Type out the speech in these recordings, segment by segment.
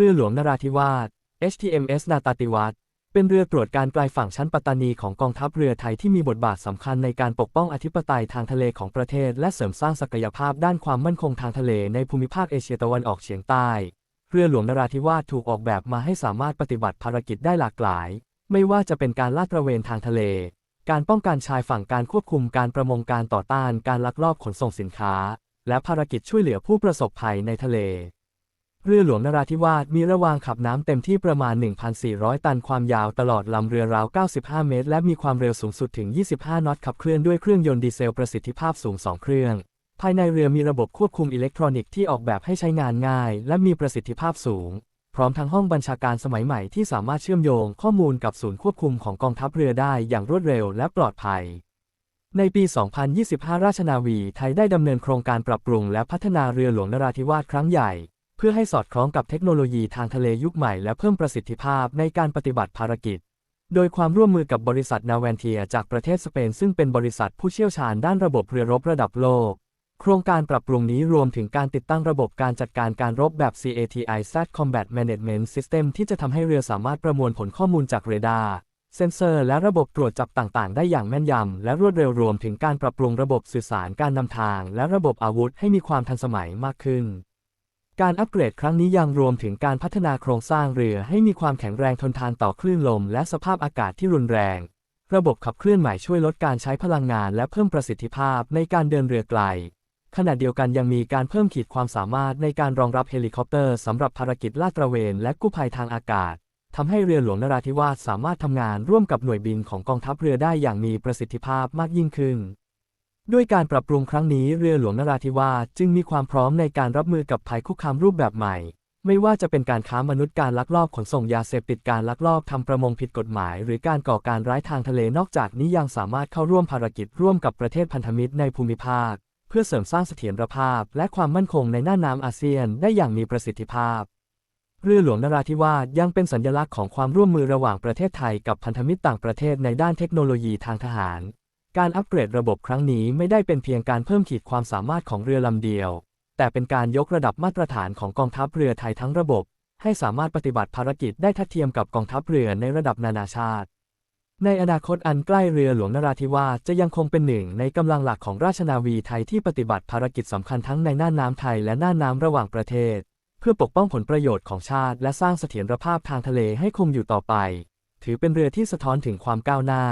รือหลวงนราธิวาส HTMS นาตาติวัตเป็นเรือตรวจการไกลฝั่งชั้นปัตตานีของกองทัพเรือไทยที่มีบทบาทสำคัญในการปกป้องอธิปไตยทางทะเลของประเทศ และเสริมสร้างศักยภาพด้านความมั่นคงทางทะเลในภูมิภาคเอเชียตะวันออกเฉียงใต้ เรือหลวงนราธิวาสถูกออกแบบมาให้สามารถปฏิบัติภารกิจได้หลากหลาย ไม่ว่าจะเป็นการลาดตระเวนทางทะเล การป้องกันชายฝั่งการควบคุมการประมงการต่อต้านการลักลอบขนส่งสินค้า และภารกิจช่วยเหลือผู้ประสบภัยในทะเล เรือหลวงนราธิวาสมีระวางขับน้ำเต็มที่ประมาณ 1,400 ตันความยาวตลอดลำเรือราว 95 เมตร และมีความเร็วสูงสุดถึง 25 นอตขับเคลื่อนด้วยเครื่องยนต์ดีเซลประสิทธิภาพสูง 2 เครื่อง ภายในเรือมีระบบควบคุมอิเล็กทรอนิกส์ที่ออกแบบให้ใช้งานง่าย และมีประสิทธิภาพสูง พร้อมทั้งห้องบัญชาการสมัยใหม่ที่สามารถเชื่อมโยงข้อมูลกับศูนย์ควบคุมของกองทัพเรือได้อย่างรวดเร็วและปลอดภัยในปี 2025 ราชนาวีไทยได้ดำเนินโครงการปรับปรุงและพัฒนาเรือหลวงนราธิวาสครั้งใหญ่ พื่อให้สอดคล้องกับเทคโนโลยีทางทะเลยุคใหม่และเพิ่มประสิทธิภาพในการปฏิบัติภารกิจ โดยความร่วมมือกับบริษัทนาแวนเทียจากประเทศสเปนซึ่งเป็นบริษัทผู้เชี่ยวชาญด้านระบบเรือรบระดับโลก โครงการปรับปรุงนี้รวมถึงการติดตั้งระบบการจัดการการรบแบบ CATI SAT Combat Management System ที่จะทำให้เรือสามารถประมวลผลข้อมูลจากเรดาร์เซ็นเซอร์และระบบตรวจจับต่างๆ ได้อย่างแม่นยำ และรวดเร็วรวมถึงการปรับปรุงระบบสื่อสารการนำทาง และระบบอาวุธให้มีความทันสมัยมากขึ้น การอัปเกรดครั้งนี้ยังรวมถึงการพัฒนาโครงสร้างเรือให้มีความแข็งแรงทนทานต่อคลื่นลมและสภาพอากาศที่รุนแรง ระบบขับเคลื่อนใหม่ช่วยลดการใช้พลังงานและเพิ่มประสิทธิภาพในการเดินเรือไกล ขณะเดียวกันยังมีการเพิ่มขีดความสามารถในการรองรับเฮลิคอปเตอร์สำหรับภารกิจลาดตระเวนและกู้ภัยทางอากาศทำให้เรือหลวงนราธิวาสสามารถทำงานร่วมกับหน่วยบินของกองทัพเรือได้อย่างมีประสิทธิภาพมากยิ่งขึ้น ด้วยการปรับปรุงครั้งนี้เรือหลวงนราธิวาสจึงมีความพร้อมในการรับมือกับภัยคุกคามรูปแบบใหม่ ไม่ว่าจะเป็นการค้ามนุษย์การลักลอบขนส่งยาเสพติดการลักลอบทำประมงผิดกฎหมาย หรือการก่อการร้ายทางทะเลนอกจากนี้ยังสามารถเข้าร่วมภารกิจร่วมกับประเทศพันธมิตรในภูมิภาค เพื่อเสริมสร้างเสถียรภาพ และความมั่นคงในน่านน้ำอาเซียนได้อย่างมีประสิทธิภาพเรือหลวงนราธิวาสยังเป็นสัญลักษณ์ของความร่วมมือระหว่างประเทศไทยกับพันธมิตรต่างประเทศในด้านเทคโนโลยีทางทหาร การอัปเกรดระบบครั้งนี้ไม่ได้เป็นเพียงการเพิ่มขีดความสามารถของเรือลำเดียว แต่เป็นการยกระดับมาตรฐานของกองทัพเรือไทยทั้งระบบ ให้สามารถปฏิบัติภารกิจได้ทัดเทียมกับกองทัพเรือในระดับนานาชาติ ในอนาคตอันใกล้เรือหลวงนราธิวาสจะยังคงเป็นหนึ่งในกำลังหลักของราชนาวีไทยที่ปฏิบัติภารกิจสำคัญทั้งในน่านน้ำไทยและน่านน้ำระหว่างประเทศ เพื่อปกป้องผลประโยชน์ของชาติ และสร้างเสถียรภาพทางทะเลให้คงอยู่ต่อไป ถือเป็นเรือที่สะท้อนถึงความก้าวหน้า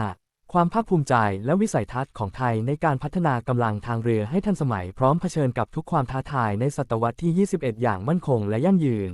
ความภาคภูมิใจและวิสัยทัศน์ของไทยในการพัฒนากำลังทางเรือให้ทันสมัยพร้อมเผชิญกับทุกความท้าทายในศตวรรษที่ 21 อย่างมั่นคงและยั่งยืน